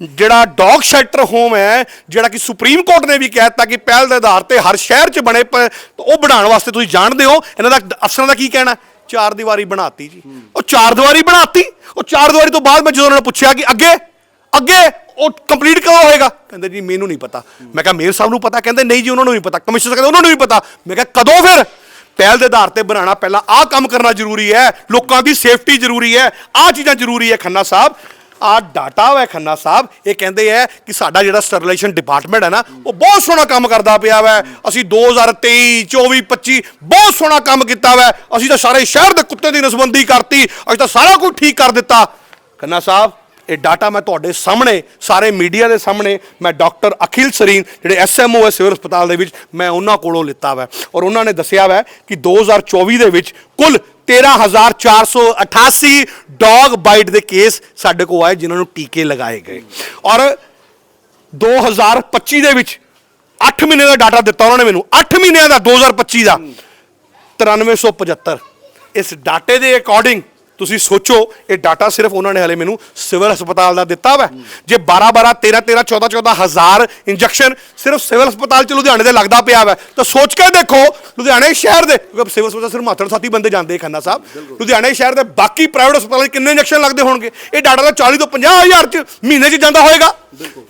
ਜਿਹੜਾ ਡੌਗ ਸ਼ੈਲਟਰ ਹੋਮ ਹੈ, ਜਿਹੜਾ ਕਿ ਸੁਪਰੀਮ ਕੋਰਟ ਨੇ ਵੀ ਕਹਿ ਦਿੱਤਾ ਕਿ ਪਹਿਲ ਦੇ ਆਧਾਰ ਤੇ ਹਰ ਸ਼ਹਿਰ 'ਚ ਬਣੇ ਪ- ਉਹ ਬਣਾਉਣ ਵਾਸਤੇ ਤੁਸੀਂ ਜਾਣਦੇ ਹੋ, ਇਹਨਾਂ ਦਾ ਅਫਸਰਾਂ ਦਾ ਕੀ ਕਹਿਣਾ? ਚਾਰ ਦੀਵਾਰੀ ਬਣਾਤੀ ਜੀ। ਉਹ ਚਾਰ ਦੀਵਾਰੀ ਬਣਾਤੀ, ਉਹ ਚਾਰ ਦੀਵਾਰੀ ਤੋਂ ਬਾਅਦ ਮੈਂ ਜਦੋਂ ਉਹਨਾਂ ਨੂੰ ਪੁੱਛਿਆ ਕਿ ਅੱਗੇ ਅੱਗੇ ਉਹ ਕੰਪਲੀਟ ਕਦੋਂ ਹੋਏਗਾ? ਕਹਿੰਦੇ ਜੀ, ਮੈਨੂੰ ਨਹੀਂ ਪਤਾ। ਮੈਂ ਕਿਹਾ ਮੇਅਰ ਸਾਹਿਬ ਨੂੰ ਪਤਾ? ਕਹਿੰਦੇ, ਨਹੀਂ ਜੀ, ਉਹਨਾਂ ਨੂੰ ਨਹੀਂ ਪਤਾ। ਕਮਿਸ਼ਨਰ ਕਹਿੰਦੇ, ਉਹਨਾਂ ਨੂੰ ਵੀ ਪਤਾ। ਮੈਂ ਕਿਹਾ, ਕਦੋਂ ਫਿਰ? ਪਹਿਲ ਦੇ ਆਧਾਰ ਤੇ ਬਣਾਉਣਾ। ਪਹਿਲਾਂ ਆਹ ਕੰਮ ਕਰਨਾ ਜ਼ਰੂਰੀ ਹੈ। ਲੋਕਾਂ ਦੀ ਸੇਫਟੀ ਜ਼ਰੂਰੀ ਹੈ। ਆਹ ਚੀਜ਼ਾਂ ਜ਼ਰੂਰੀ ਹੈ ਖੰਨਾ ਸਾਹਿਬ। ਆ ਡਾਟਾ ਹੈ ਖੰਨਾ ਸਾਹਿਬ, ਇਹ ਕਹਿੰਦੇ ਹੈ ਕਿ ਸਾਡਾ ਜਿਹੜਾ ਸਟਰਲਾਈਜੇਸ਼ਨ ਡਿਪਾਰਟਮੈਂਟ ਹੈ ਨਾ, ਉਹ ਬਹੁਤ ਸੋਹਣਾ ਕੰਮ ਕਰਦਾ ਪਿਆ ਵੈ। ਅਸੀਂ 2023 24 25 ਬਹੁਤ ਸੋਹਣਾ ਕੰਮ ਕੀਤਾ ਵੈ। ਅਸੀਂ ਤਾਂ ਸਾਰੇ ਸ਼ਹਿਰ ਦੇ ਕੁੱਤੇ ਦੀ ਨਸਬੰਦੀ ਕਰਤੀ, ਅਸੀਂ ਤਾਂ ਸਾਰਾ ਕੁਝ ਠੀਕ ਕਰ ਦਿੱਤਾ। ਖੰਨਾ ਸਾਹਿਬ, ਇਹ ਡਾਟਾ ਮੈਂ ਤੁਹਾਡੇ ਸਾਹਮਣੇ, ਸਾਰੇ ਮੀਡੀਆ ਦੇ ਸਾਹਮਣੇ, ਮੈਂ ਡਾਕਟਰ ਅਖਿਲ ਸਰੀਨ, ਜਿਹੜੇ ਐਸਐਮਓ ਹੈ ਸਿਵਲ ਹਸਪਤਾਲ ਦੇ ਵਿੱਚ, ਮੈਂ ਉਹਨਾਂ ਕੋਲੋਂ ਲਿੱਤਾ ਵੈ। ਔਰ ਉਹਨਾਂ ਨੇ ਦੱਸਿਆ ਵੈ ਕਿ 2024 ਦੇ ਵਿੱਚ ਕੁੱਲ 13488 ਡੌਗ ਬਾਈਟ ਦੇ ਕੇਸ ਸਾਡੇ ਕੋਲ ਆਏ, ਜਿਨ੍ਹਾਂ ਨੂੰ ਟੀਕੇ ਲਗਾਏ ਗਏ। ਔਰ 2025 ਦੇ ਵਿੱਚ 8 ਮਹੀਨੇ ਦਾ ਡਾਟਾ ਦਿੱਤਾ ਉਹਨਾਂ ਨੇ ਮੈਨੂੰ। 8 ਮਹੀਨਿਆਂ ਦਾ 2025 ਦਾ। 9375 ਇਸ ਡਾਟੇ ਦੇ ਅਕੋਰਡਿੰਗ ਤੁਸੀਂ ਸੋਚੋ ਇਹ ਡਾਟਾ ਸਿਰਫ ਉਹਨਾਂ ਨੇ ਹਲੇ ਮੈਨੂੰ ਸਿਵਲ ਹਸਪਤਾਲ ਦਾ ਦਿੱਤਾ ਵਾ। ਜੇ 12 12 13 13 14 14 ਹਜ਼ਾਰ ਇੰਜੈਕਸ਼ਨ ਸਿਰਫ ਸਿਵਲ ਹਸਪਤਾਲ ਚ ਲੁਧਿਆਣੇ ਦੇ ਲੱਗਦਾ ਪਿਆ ਵਾ। ਤਾਂ ਸੋਚ ਕੇ ਦੇਖੋ ਲੁਧਿਆਣੇ ਸ਼ਹਿਰ ਦੇ ਕਿਉਂਕਿ ਸਿਵਲ ਹਸਪਤਾਲ ਸਿਰਫ ਮਾਤਰ ਸਾਥੀ ਬੰਦੇ ਜਾਂਦੇ ਖੰਨਾ ਸਾਹਿਬ। ਲੁਧਿਆਣੇ ਸ਼ਹਿਰ ਦੇ ਬਾਕੀ ਪ੍ਰਾਈਵੇਟ ਹਸਪਤਾਲਾਂ 'ਚ ਕਿੰਨੇ ਇੰਜੈਕਸ਼ਨ ਲੱਗਦੇ ਹੋਣਗੇ? ਇਹ ਡਾਟਾ ਤਾਂ 40 ਤੋਂ 50 ਹਜ਼ਾਰ ਚ ਮਹੀਨੇ 'ਚ ਜਾਂਦਾ ਹੋਏਗਾ।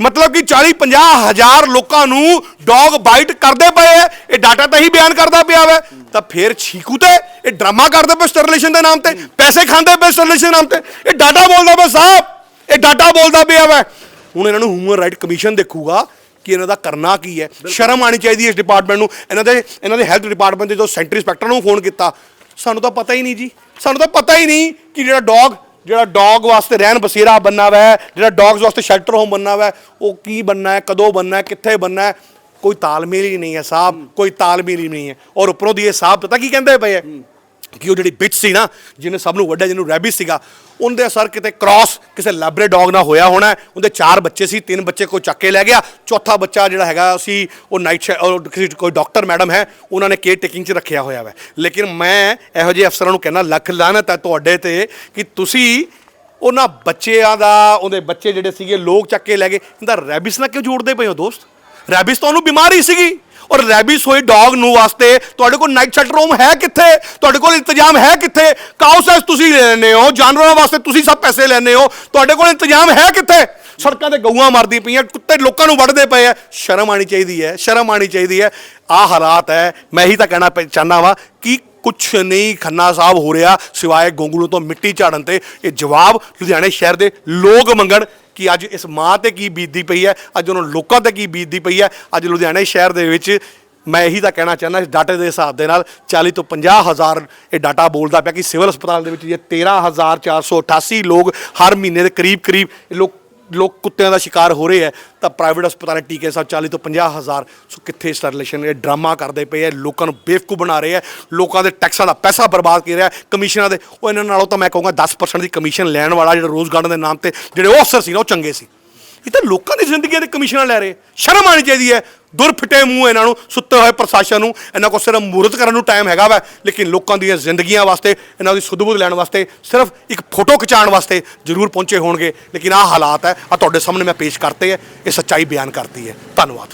ਮਤਲਬ ਕਿ 40 50 ਹਜ਼ਾਰ ਲੋਕਾਂ ਨੂੰ ਡੌਗ ਬਾਈਟ ਕਰਦੇ ਪਏ ਇਹ ਡਾਟਾ ਤਾਂ ਹੀ ਬਿਆਨ ਕਰਦਾ ਪਿਆ ਵਾ। ਤਾਂ ਫਿਰ ਛੀਕੂ ਤੇ ਇਹ ਡਰਾਮਾ ਕਰਦੇ ਪਏ ਸਟਰਲੇਸ਼ਨ ਦੇ ਨਾਮ ਤੇ ਪੈਸੇ ਖਾਂਦੇ ਪਏ ਸਟਰਲੇਸ਼ਨ ਦੇ ਨਾਮ ਤੇ ਇਹ ਡਾਟਾ ਬੋਲਦਾ ਪਿਆ ਸਾਹਿਬ ਇਹ ਡਾਟਾ ਬੋਲਦਾ ਪਿਆ ਵਾ। ਹੁਣ ਇਹਨਾਂ ਨੂੰ ਹਿਊਮਨ ਰਾਈਟ ਕਮਿਸ਼ਨ ਦੇਖੂਗਾ ਕਿ ਇਹਨਾਂ ਦਾ ਕਰਨਾ ਕੀ ਹੈ। ਸ਼ਰਮ ਆਣੀ ਚਾਹੀਦੀ ਇਸ ਡਿਪਾਰਟਮੈਂਟ ਨੂੰ। ਇਹਨਾਂ ਦੇ ਇਹਨਾਂ ਦੇ ਹੈਲਥ ਡਿਪਾਰਟਮੈਂਟ ਦੇ ਜੋ ਸੈਂਟਰ ਇੰਸਪੈਕਟਰ ਨੂੰ ਫੋਨ ਕੀਤਾ। ਸਾਨੂੰ ਤਾਂ ਪਤਾ ਹੀ ਨਹੀਂ ਜੀ। ਸਾਨੂੰ ਤਾਂ ਪਤਾ ਹੀ ਨਹੀਂ ਕਿ ਜਿਹੜਾ ਡੌਗ ਜਿਹੜਾ ਡੌਗ ਵਾਸਤੇ ਰਹਿਣ ਬਸੇਰਾ ਬੰਨਾ ਵਾ ਜਿਹੜਾ ਡੌਗਸ ਵਾਸਤੇ ਸ਼ੈਲਟਰ ਹੋਮ ਬੰਨਾ ਵਾ ਉਹ ਕੀ ਬੰਨਾ ਹੈ ਕਦੋਂ ਬੰਨਾ ਹੈ ਕਿੱਥੇ ਬੰਨਾ ਹੈ। ਕੋਈ ਤਾਲਮੇਲ ਹੀ ਨਹੀਂ ਹੈ ਸਾਹਿਬ ਕੋਈ ਤਾਲਮੇਲ ਹੀ ਨਹੀਂ ਹੈ। ਔਰ ਉੱਪਰੋਂ ਦੀ ਇਹ ਸਾਹਿਬ ਪਤਾ ਕੀ ਕਹਿੰਦੇ ਪਏ ਹੈ? ਕਿ ਉਹ ਜਿਹੜੀ ਬਿਚ ਸੀ ਨਾ ਜਿਹਨੇ ਸਭ ਨੂੰ ਵੱਡਾ ਜਿਹਨੂੰ ਰੈਬਿਸ ਸੀਗਾ ਉਹਦੇ ਅਸਰ ਕਿਤੇ ਕ੍ਰਾਸ ਕਿਸੇ ਲੈਬਰੇ ਡੌਗ ਨਾਲ ਹੋਇਆ ਹੋਣਾ ਹੈ। ਉਹਦੇ ਚਾਰ ਬੱਚੇ ਸੀ ਤਿੰਨ ਬੱਚੇ ਕੋਈ ਚੱਕ ਕੇ ਲੈ ਗਿਆ। ਚੌਥਾ ਬੱਚਾ ਜਿਹੜਾ ਹੈਗਾ ਸੀ ਉਹ ਨਾਈਟ ਕਿਸੇ ਕੋਈ ਡਾਕਟਰ ਮੈਡਮ ਹੈ ਉਹਨਾਂ ਨੇ ਕੇਅਰ ਟੇਕਿੰਗ 'ਚ ਰੱਖਿਆ ਹੋਇਆ ਵਾ। ਲੇਕਿਨ ਮੈਂ ਇਹੋ ਜਿਹੇ ਅਫਸਰਾਂ ਨੂੰ ਕਹਿੰਦਾ ਲੱਖ ਲਾਹਨਤ ਹੈ ਤੁਹਾਡੇ ਤੇ ਕਿ ਤੁਸੀਂ ਉਹਨਾਂ ਬੱਚਿਆਂ ਦਾ ਉਹਦੇ ਬੱਚੇ ਜਿਹੜੇ ਸੀਗੇ ਲੋਕ ਚੱਕ ਕੇ ਲੈ ਗਏ। ਇਹਦਾ ਰੈਬਿਸ ਨਾਲ ਕਿਉਂ ਜੋੜਦੇ ਪਏ ਹੋ ਦੋਸਤ? ਰੈਬਿਸ ਤਾਂ ਉਹਨੂੰ ਬਿਮਾਰੀ ਸੀਗੀ। ਔਰ ਰੈਬਿਸ ਹੋਈ ਡੌਗ ਨੂੰ ਵਾਸਤੇ ਤੁਹਾਡੇ ਕੋਲ ਨਾਈਟ ਸ਼ੈਲਟਰ ਰੂਮ ਹੈ ਕਿੱਥੇ? ਤੁਹਾਡੇ ਕੋਲ ਇੰਤਜ਼ਾਮ ਹੈ ਕਿੱਥੇ? ਕਾਉਸੈਸ ਤੁਸੀਂ ਲੈ ਲੈਂਦੇ ਹੋ? ਜਾਨਵਰਾਂ ਵਾਸਤੇ ਤੁਸੀਂ ਸਭ ਪੈਸੇ ਲੈਂਦੇ ਹੋ। ਤੁਹਾਡੇ ਕੋਲ ਇੰਤਜ਼ਾਮ ਹੈ ਕਿੱਥੇ? ਸੜਕਾਂ ਤੇ ਗਊਆਂ ਮਰਦੀ ਪਈਆਂ, ਕੁੱਤੇ ਲੋਕਾਂ ਨੂੰ ਵੱਢਦੇ ਪਏ ਆ। ਸ਼ਰਮ ਆਣੀ ਚਾਹੀਦੀ ਹੈ, ਸ਼ਰਮ ਆਣੀ ਚਾਹੀਦੀ ਹੈ। ਆਹ ਹਾਲਾਤ ਹੈ। ਮੈਂ ਹੀ ਤਾਂ ਕਹਿਣਾ ਪ- ਚਾਹੁੰਦਾ ਵਾਂ ਕਿ ਕੁਛ ਨਹੀਂ ਖੰਨਾ ਸਾਹਿਬ ਹੋ ਰਿਹਾ ਸਿਵਾਏ ਗੋਂਗਲੂ ਤੋਂ ਮਿੱਟੀ ਝਾੜਨ ਤੇ। ਇਹ ਜਵਾਬ ਲੁਧਿਆਣੇ ਸ਼ਹਿਰ ਦੇ ਲੋਕ ਮੰਗਣ। ਕਿ ਅੱਜ ਇਸ ਮਾਂ ਤੇ ਕੀ ਬੀਤਦੀ ਪਈ ਹੈ, ਅੱਜ ਉਹਨਾਂ ਲੋਕਾਂ ਤੇ ਕੀ ਬੀਤਦੀ ਪਈ ਹੈ, ਅੱਜ ਲੁਧਿਆਣੇ ਸ਼ਹਿਰ ਦੇ ਵਿੱਚ ਮੈਂ ਇਹੀ ਤਾਂ ਕਹਿਣਾ ਚਾਹੁੰਦਾ, ਇਸ ਡਾਟੇ ਦੇ ਹਿਸਾਬ ਦੇ ਨਾਲ 40 ਤੋਂ 50 ਹਜ਼ਾਰ ਇਹ ਡਾਟਾ ਬੋਲਦਾ ਪਿਆ ਕਿ ਸਿਵਲ ਹਸਪਤਾਲ ਦੇ ਵਿੱਚ ਜੇ 13488 ਲੋਕ ਹਰ ਮਹੀਨੇ ਦੇ ਕਰੀਬ ਕਰੀਬ ਇਹ ਲੋਕ ਲੋਕ ਕੁੱਤਿਆਂ ਦਾ ਸ਼ਿਕਾਰ ਹੋ ਰਹੇ ਹੈ, ਤਾਂ ਪ੍ਰਾਈਵੇਟ ਹਸਪਤਾਲਾਂ ਟੀਕੇ ਸਾਹਿਬ 40 ਤੋਂ 50 ਹਜ਼ਾਰ। ਸੋ ਕਿੱਥੇ ਸਟਰਲੇਸ਼ਨ ਇਹ ਡਰਾਮਾ ਕਰਦੇ ਪਏ ਹੈ, ਲੋਕਾਂ ਨੂੰ ਬੇਵਕੂਫ ਬਣਾ ਰਹੇ ਹੈ, ਲੋਕਾਂ ਦੇ ਟੈਕਸਾਂ ਦਾ ਪੈਸਾ ਬਰਬਾਦ ਕਰ ਰਿਹਾ ਕਮਿਸ਼ਨਾਂ ਦੇ ਉਹ ਇਹਨਾਂ ਨਾਲੋਂ ਤਾਂ ਮੈਂ ਕਹੂੰਗਾ 10% ਦੀ ਕਮਿਸ਼ਨ ਲੈਣ ਵਾਲਾ ਜਿਹੜਾ ਰੋਜ਼ ਗਾਰਡਨ ਦੇ ਨਾਮ ਤੇ ਜਿਹੜੇ ਉਹ ਅਫਸਰ ਸੀ ਨਾ, ਉਹ ਚੰਗੇ ਸੀ। ਇਹ ਤਾਂ ਲੋਕਾਂ ਦੀ ਜ਼ਿੰਦਗੀਆਂ ਦੇ ਕਮਿਸ਼ਨਾਂ ਲੈ ਰਹੇ ਸ਼ਰਮ ਆਣੀ ਚਾਹੀਦੀ ਹੈ। ਦੁਰ ਫਿੱਟੇ ਮੂੰਹ ਇਹਨਾਂ ਨੂੰ, ਸੁੱਤੇ ਹੋਏ ਪ੍ਰਸ਼ਾਸਨ ਨੂੰ, ਇਹਨਾਂ ਕੋਲ ਸਿਰਫ ਮੂਰਤ ਕਰਨ ਨੂੰ ਟਾਈਮ ਹੈਗਾ ਵਾ, ਲੇਕਿਨ ਲੋਕਾਂ ਦੀਆਂ ਜ਼ਿੰਦਗੀਆਂ ਵਾਸਤੇ, ਇਹਨਾਂ ਦੀ ਸੁੱਧ-ਬੁੱਧ ਲੈਣ ਵਾਸਤੇ, ਸਿਰਫ ਇੱਕ ਫੋਟੋ ਖਿਚਾਉਣ ਵਾਸਤੇ ਜ਼ਰੂਰ ਪਹੁੰਚੇ ਹੋਣਗੇ। ਲੇਕਿਨ ਆਹ ਹਾਲਾਤ ਹੈ ਆ ਤੁਹਾਡੇ ਸਾਹਮਣੇ ਮੈਂ ਪੇਸ਼ ਕਰਤੇ ਹੈ, ਇਹ ਸੱਚਾਈ ਬਿਆਨ ਕਰਤੀ ਹੈ। ਧੰਨਵਾਦ।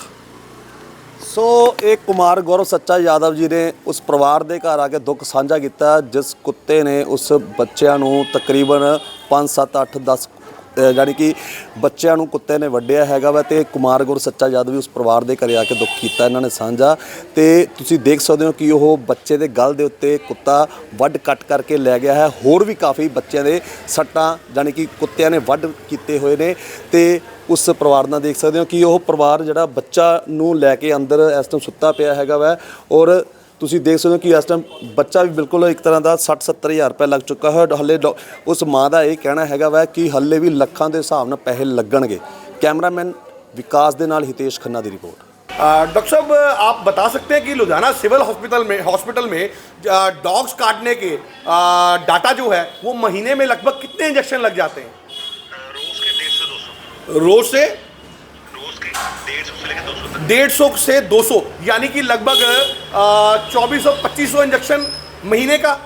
ਸੋ, ਇਹ ਕੁਮਾਰ ਗੌਰਵ ਸੱਚਾ ਯਾਦਵ ਜੀ ਨੇ ਉਸ ਪਰਿਵਾਰ ਦੇ ਘਰ ਆ ਕੇ ਦੁੱਖ ਸਾਂਝਾ ਕੀਤਾ, ਜਿਸ ਕੁੱਤੇ ਨੇ ਉਸ ਬੱਚਿਆਂ ਨੂੰ ਤਕਰੀਬਨ 5 7 8 10 ਯਾਨੀ ਕਿ ਬੱਚਿਆਂ ਨੂੰ ਕੁੱਤੇ ਨੇ ਵੱਢਿਆ ਹੈਗਾ ਵਾ ਤੇ ਕੁਮਾਰ ਗੁਰ ਸੱਚਾ ਯਾਦਵ ਵੀ ਉਸ ਪਰਿਵਾਰ ਦੇ ਘਰੇ ਆ ਕੇ ਦੁੱਖ ਕੀਤਾ ਇਹਨਾਂ ਨੇ ਸਾਂਝਾ। ਤੇ ਤੁਸੀਂ ਦੇਖ ਸਕਦੇ ਹੋ ਕਿ ਉਹ ਬੱਚੇ ਦੇ ਗਲ ਦੇ ਉੱਤੇ ਕੁੱਤਾ ਵੱਢ ਕੱਟ ਕਰਕੇ ਲੈ ਗਿਆ ਹੈ। ਹੋਰ ਵੀ ਕਾਫੀ ਬੱਚਿਆਂ ਦੇ ਸੱਟਾਂ ਯਾਨੀ ਕਿ ਕੁੱਤਿਆਂ ਨੇ ਵੱਢ ਕੀਤੇ ਹੋਏ ਨੇ। ਤੇ ਉਸ ਪਰਿਵਾਰ ਨਾਲ ਦੇਖ ਸਕਦੇ ਹੋ ਕਿ ਉਹ ਪਰਿਵਾਰ ਜਿਹੜਾ ਬੱਚਾ ਨੂੰ ਲੈ ਕੇ ਅੰਦਰ ਇਸ ਟਾਈਮ ਸੁੱਤਾ ਪਿਆ ਹੈਗਾ ਵਾ ਔਰ ਤੁਸੀਂ ਦੇਖ ਸਕਦੇ ਹੋ ਕਿ ਇਸ ਟਾਈਮ ਬੱਚਾ ਵੀ ਬਿਲਕੁਲ ਇੱਕ ਤਰ੍ਹਾਂ ਦਾ 60 70000 ਰੁਪਏ ਲੱਗ ਚੁੱਕਾ ਹੈ ਹੱਲੇ ਉਸ ਮਾਂ ਦਾ ਇਹ ਕਹਿਣਾ ਹੈਗਾ ਵਾ ਕਿ ਹੱਲੇ ਵੀ ਲੱਖਾਂ ਦੇ ਹਿਸਾਬ ਨਾਲ ਪੈਸੇ ਲੱਗਣਗੇ ਕੈਮਰਾਮੈਨ विकास दे नाल हितेश खन्ना की रिपोर्ट डॉक्टर साहब आप बता सकते हैं कि लुधियाना सिविल हॉस्पिटल में हॉस्पिटल में डॉग्स काटने के आ, डाटा जो है वो महीने में लगभग कितने इंजेक्शन लग जाते हैं रोज के डेढ़ से दो रोज से डेढ़ सौ से दो सौ डेढ़ सौ से सौ यानी कि लगभग चौबीस सौ, पच्चीस सौ इंजेक्शन महीने का।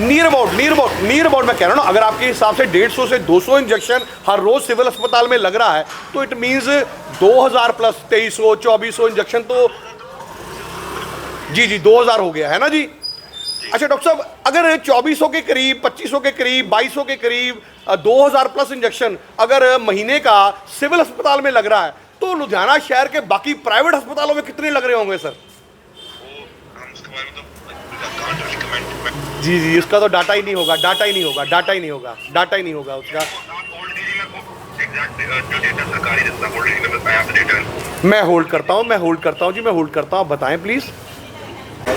Near about near about near about मैं कह रहा हूँ अगर आपके हिसाब से 150 से 200 इंजेक्शन हर रोज सिविल अस्पताल में लग रहा है तो इट मींस 2000 प्लस 2300 2400 इंजेक्शन तो जी जी 2000 हो गया, है ना जी? अच्छा डॉक्टर साहब अगर 2400 के करीब 2500 के करीब 2200 के करीब अ, 2000 प्लस इंजेक्शन अगर महीने का सिविल अस्पताल में लग रहा है तो लुधियाना शहर के बाकी प्राइवेट अस्पतालों में कितने लग रहे होंगे सर? उसके जी जी इसका तो डाटा ही नहीं होगा डाटा ही नहीं होगा डाटा ही नहीं होगा डाटा ही नहीं होगा उसका। मैं होल्ड करता हूँ मैं होल्ड करता हूँ जी मैं होल्ड करता हूँ बताएँ प्लीज़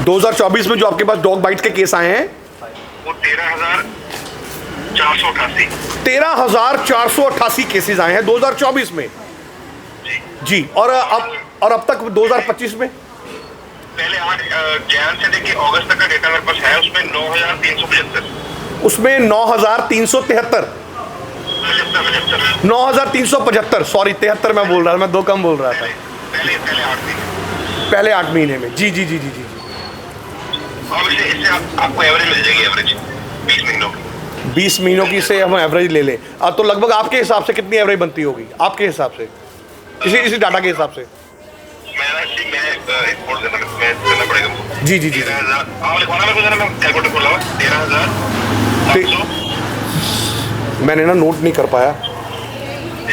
2024 में जो आपके पास डॉग बाइट के केस आए हैं? वो तेरह हज़ार चार सौ अठासी। तेरह हज़ार चार सौ अट्ठासी केसेज आए हैं 2024 में। जी। जी और अब और अब तक 2025 में? पहले आठ जैन से लेके अगस्त तक का डेटा मेरे पास है उसमें नौ हज़ार तीन सौ पचहत्तर। उसमें नौ हज़ार तीन सौ तिहत्तर। नौ हज़ार तीन सौ पचहत्तर सॉरी तिहत्तर मैं बोल रहा था मैं दो कम बोल रहा था। पहले आठ महीने में। जी जी जी जी जी। अब इससे इससे आप, आपको एवरेज मिल जाएगी एवरेज बीस महीनों की। बीस महीनों की से हम एवरेज ले लें। आ, तो लगभग आपके हिसाब से कितनी एवरेज बनती होगी? आपके हिसाब से? इसी इसी डाटा के हिसाब से? जी, जी, जी, मैंने ना नोट नहीं कर पाया।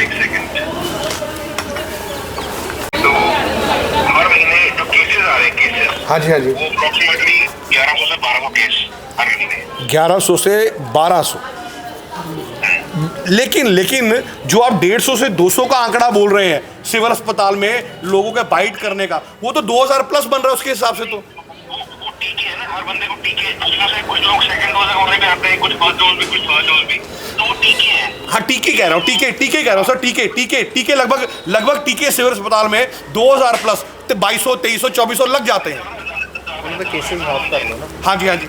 एक सेकंड तो हर महीने जो केसेस आ रहे हैं केसेस हाँ जी हाँ जी। वो अप्रोक्सीमेटली ग्यारह सौ से बारह सौ केस हर महीने 1100 से 1200 लेकिन लेकिन जो आप 150 से 200 का आंकड़ा बोल रहे हैं सिविल अस्पताल में लोगों के बाइट करने का वो तो 2000 प्लस बन रहा है उसके हिसाब से तो। टीके है ना हर बंदे को टीके से कुछ लोग सेकंड डोज लगवाने भी आते हैं कुछ फ़र्स्ट डोज भी कुछ थर्ड डोज भी। तो वो टीके हैं। हाँ टीके कह रहा हूँ टीके टीके कह रहा हूँ सर टीके टीके टीके लगभग लगभग टीके सिविल अस्पताल में 2000 प्लस तो 2200 2300 2400 लग जाते हैं। ਉਹਨਾਂ ਦਾ ਕੇਸਿਸ ਮਾਫ ਕਰ ਲਓ ਨਾ। ਹਾਂਜੀ ਹਾਂਜੀ।